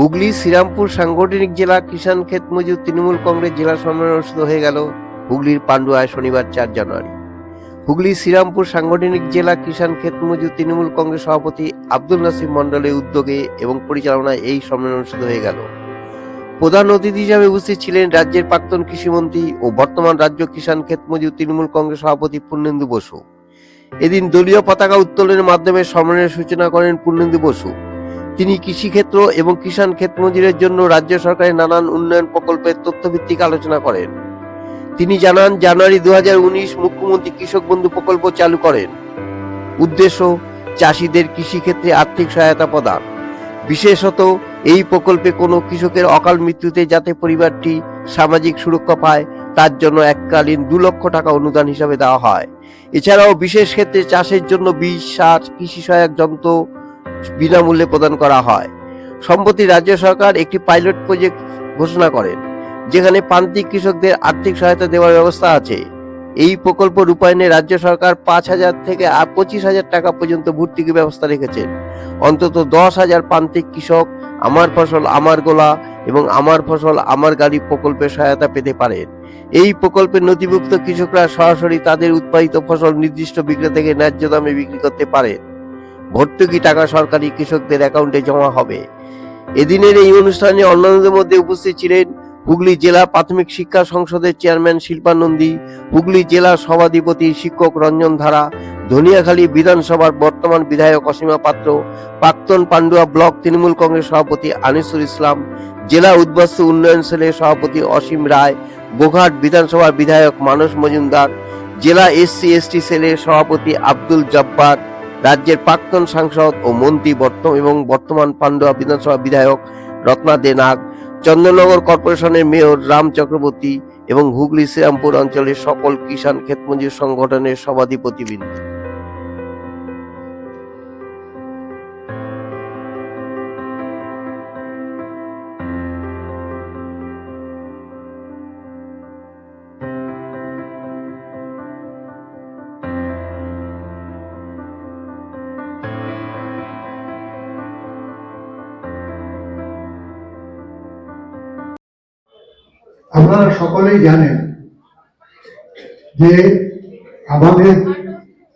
হুগলি, শ্রীরামপুর, সাংগঠনিক জেলা, কিষাণ ক্ষেত মজুর তৃণমূল কংগ্রেস জেলা সম্মেলন অনুষ্ঠিত হয়ে গেল হুগলির পান্ডুয়ায় শনিবার চার জানুয়ারি। হুগলি, শ্রীরামপুর, সাংগঠনিক জেলা, কিষাণ ক্ষেত মজুর তৃণমূল কংগ্রেস সভাপতি আব্দুল নাসিম মন্ডলের উদ্যোগে এবং পরিচালনায় এই সম্মেলন অনুষ্ঠিত হয়ে গেল। প্রধান অতিথি হিসাবে উপস্থিত ছিলেন রাজ্যের প্রাক্তন কৃষিমন্ত্রী ও বর্তমান রাজ্য কিষাণ ক্ষেত মজুর তৃণমূল কংগ্রেস সভাপতি পূর্ণেন্দু বসু। এদিন দলীয় পতাকা উত্তোলনের মাধ্যমে সম্মেলনের সূচনা করেন পূর্ণেন্দু বসু। তিনি কৃষিক্ষেত্র এবং কিষাণ ক্ষেত মজুরের জন্য রাজ্য সরকারের নানান উন্নয়ন প্রকল্পের তথ্যভিত্তিক আলোচনা করেন। তিনি জানান, জানুয়ারি দু হাজার উনিশ মুখ্যমন্ত্রী কৃষক বন্ধু প্রকল্প চালু করেন। উদ্দেশ্য, চাষিদের কৃষিক্ষেত্রে আর্থিক সহায়তা প্রদান। বিশেষত, এই প্রকল্পে কোনো কৃষকের অকাল মৃত্যুতে যাতে পরিবারটি সামাজিক সুরক্ষা পায়, তার জন্য এককালীন দু লক্ষ টাকা অনুদান হিসাবে দেওয়া হয়। এছাড়াও বিশেষ ক্ষেত্রে চাষের জন্য বীজ সার, কৃষি সহায়ক যন্ত্র বিনামূল্যে প্রদান করা হয়। সম্প্রতি রাজ্য সরকার একটি পাইলট প্রজেক্ট ঘোষণা করেন, যেখানে প্রান্তিক কৃষকদের আর্থিক সহায়তা দেওয়ার ব্যবস্থা আছে। এই প্রকল্প রূপায়ণে রাজ্য সরকার পাঁচ হাজার থেকে আর পঁচিশ হাজার টাকা পর্যন্ত ভর্তুকি ব্যবস্থা রেখেছেন। অন্তত দশ হাজার প্রান্তিক কৃষক আমার ফসল, আমার গোলা এবং আমার ফসল, আমার গাড়ি প্রকল্পে সহায়তা পেতে পারেন। এই প্রকল্পের নথিভুক্ত কৃষকরা সরাসরি তাদের উৎপাদিত ফসল নির্দিষ্ট বিক্রেতা থেকে ন্যায্য দামে বিক্রি করতে পারেন। ভর্তুকি টাকা সরকারি কৃষকদের অ্যাকাউন্টে জমা হবে। এদিনের এই অনুষ্ঠানে অন্যান্যদের মধ্যে উপস্থিত ছিলেন হুগলি জেলা প্রাথমিক শিক্ষা সংসদের চেয়ারম্যান শিল্পা নন্দী হুগলি জেলা সভাধিপতি শিক্ষক রঞ্জন ধারা, ধনিয়াখালী বিধানসভার বর্তমান বিধায়ক অসীমা পাত্র, প্রাক্তন পান্ডুয়া ব্লক তৃণমূল কংগ্রেস সভাপতি আনিসুল ইসলাম, জেলা উদ্বাস্তু উন্নয়ন সেলের সভাপতি অসীম রায়, গোঘাট বিধানসভার বিধায়ক মানস মজুমদার, জেলা এসসি, এসটি সেলের সভাপতি আব্দুল জব্বার রাজ্যের প্রাক্তন সাংসদ ও মন্ত্রী বর্তমান এবং বর্তমান পান্ডুয়া বিধানসভা বিধায়ক রত্না দে নাগ চন্দননগর কর্পোরেশনের মেয়র রাম চক্রবর্তী এবং হুগলি শ্রীরামপুর অঞ্চলের সকল কিষাণ ক্ষেতমজুর সংগঠনের সভাধিপতিবৃন্দ। আপনারা সকলেই জানেন যে আমাদের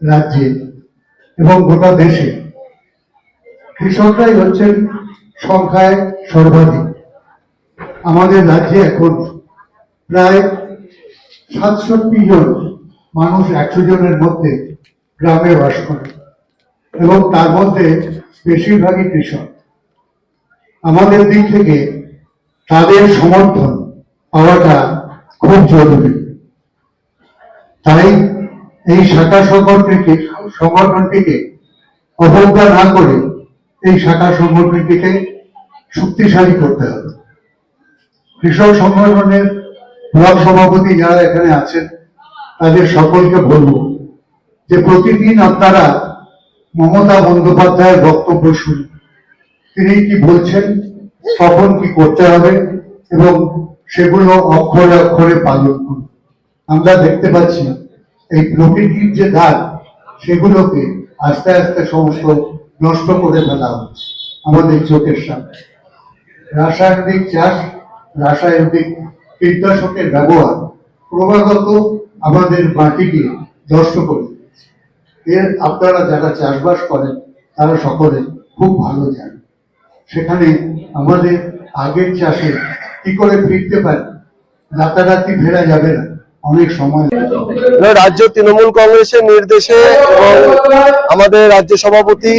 রাজ্যে এবং গোটা দেশে কৃষকরাই হচ্ছেন সংখ্যায় সর্বাধিক। আমাদের রাজ্যে এখন প্রায় সাতষট্টি জন মানুষ, একশো জনের মধ্যে গ্রামে বাস করে এবং তার মধ্যে বেশিরভাগই কৃষক। আমাদের দিক থেকে তাদের সমর্থন পাওয়াটা খুব জরুরি। তাই এই শাখা সংগঠনটিকে সংগঠনটিকে অবজ্ঞা না করে এই শাখা সংগঠনটিকে শক্তিশালী করতে হবে। কৃষক সংগঠনের ব্লক সভাপতি যারা এখানে আছেন, তাদের সকলকে বলব যে প্রতিদিন আপনারা মমতা বন্দ্যোপাধ্যায়ের বক্তব্য শুনুন। তিনি কি বলছেন, কখন কি করতে হবে এবং সেগুলো অক্ষরে অক্ষরে পালন করুন। আমরা দেখতে পাচ্ছি, এই প্রকৃতির যে ধার সেগুলোকে আস্তে আস্তে সমস্ত নষ্ট করে ফেলা হচ্ছে আমাদের চোখের সামনে। রাসায়নিক চাষ, রাসায়নিক কীটনাশকের ব্যবহার ক্রমাগত আমাদের মাটিকে নষ্ট করে এর আপনারা যারা চাষবাস করেন, তারা সকলে খুব ভালো জানেন। সেখানে আমাদের আগের চাষে কি করে ফিরতে রাতারাতি ফেরা যাবে না। অনেক সময় রাজ্য তৃণমূল কংগ্রেসের নির্দেশে এবং আমাদের রাজ্য সভাপতি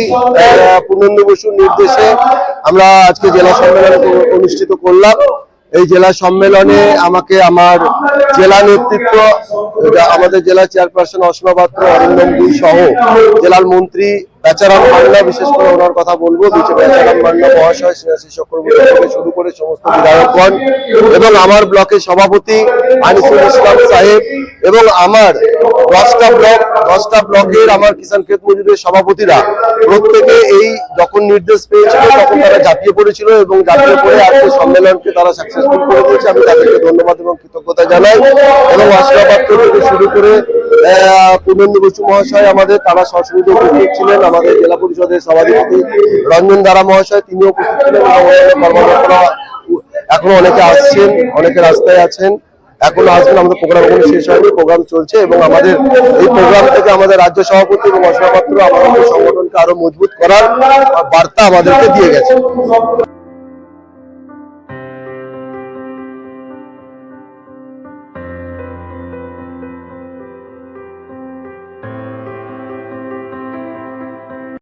পূর্ণেন্দু বসুর নির্দেশে আমরা আজকে জেলা সম্মেলন অনুষ্ঠিত করলাম। এই জেলা সম্মেলনে আমাকে আমার জেলা নেতৃত্ব আমাদের জেলা চেয়ারপারসন অসীমা পাত্র অরিন্দম দুই সহ জেলার মন্ত্রী বেচারাম মান্না বিশেষ করে ওনার কথা বলব, বিচে বেচারাম মান্না মহাশয় স্নেহাশিস চক্রবর্তী থেকে শুরু করে সমস্ত বিধায়কগণ এবং আমার ব্লকের সভাপতি আনিসুল ইসলাম সাহেব এবং আমার দশটা ব্লক, দশটা ব্লকের আমার কিষাণ ক্ষেত মজুরের সভাপতিরা প্রত্যেকে এই যখন নির্দেশ পেয়েছিল, তখন তারা ঝাঁপিয়ে পড়েছিল এবং ঝাঁপিয়ে পড়ে আজকে সম্মেলনকে তারা সাকসেসফুল করে দিয়েছে। আমি তাদেরকে ধন্যবাদ এবং কৃতজ্ঞতা জানাই এবং অসীমা থেকে শুরু করে পূর্ণেন্দু বসু মহাশয় আমাদের, তারা সরাসরি উপস্থিত ছিলেন, আমাদের জেলা পরিষদের সভাধিপতি রঞ্জন দারা মহাশয়, তিনিও উপস্থিত ছিলেন। এখনও অনেকে আসছেন, অনেকে রাস্তায় আছেন। এখনও আসবেন আমাদের প্রোগ্রাম এখনও শেষ হয়নি প্রোগ্রাম চলছে এবং আমাদের এই প্রোগ্রাম থেকে আমাদের রাজ্য সভাপতি এবং অসভাপাত্র আমাদের সংগঠনকে আরও মজবুত করার বার্তা আমাদেরকে দিয়ে গেছে।